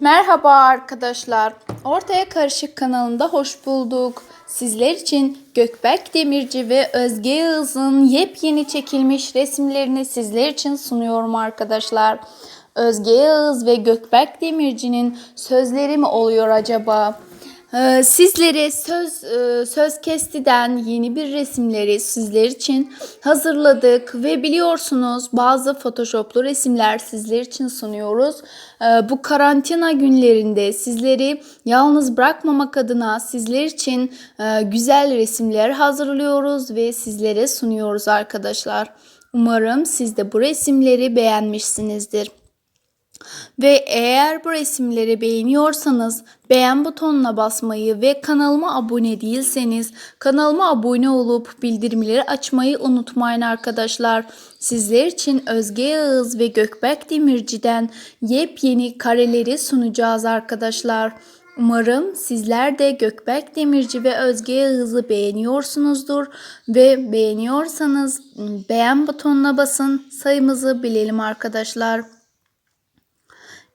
Merhaba arkadaşlar. Ortaya Karışık kanalında hoş bulduk. Sizler için Gökberk Demirci ve Özge Yağız'ın yepyeni çekilmiş resimlerini sizler için sunuyorum arkadaşlar. Özge Yağız ve Gökberk Demirci'nin sözleri mi oluyor acaba? Ee, Sizlere söz e, söz kestiden yeni bir resimleri sizler için hazırladık ve biliyorsunuz bazı photoshoplu resimler sizler için sunuyoruz. Ee, Bu karantina günlerinde sizleri yalnız bırakmamak adına sizler için e, güzel resimler hazırlıyoruz ve sizlere sunuyoruz arkadaşlar. Umarım siz de bu resimleri beğenmişsinizdir. Ve eğer bu resimleri beğeniyorsanız beğen butonuna basmayı ve kanalıma abone değilseniz kanalıma abone olup bildirimleri açmayı unutmayın arkadaşlar. Sizler için Özge Yağız ve Gökberk Demirci'den yepyeni kareleri sunacağız arkadaşlar. Umarım sizler de Gökberk Demirci ve Özge Yağız'ı beğeniyorsunuzdur ve beğeniyorsanız beğen butonuna basın sayımızı bilelim arkadaşlar.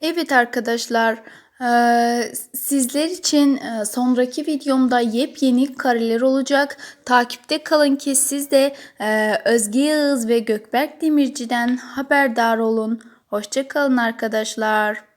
Evet arkadaşlar, eee, sizler için eee, sonraki videomda yepyeni kareler olacak. Takipte kalın ki siz de eee, Özge Yağız ve Gökberk Demirci'den haberdar olun. Hoşça kalın arkadaşlar.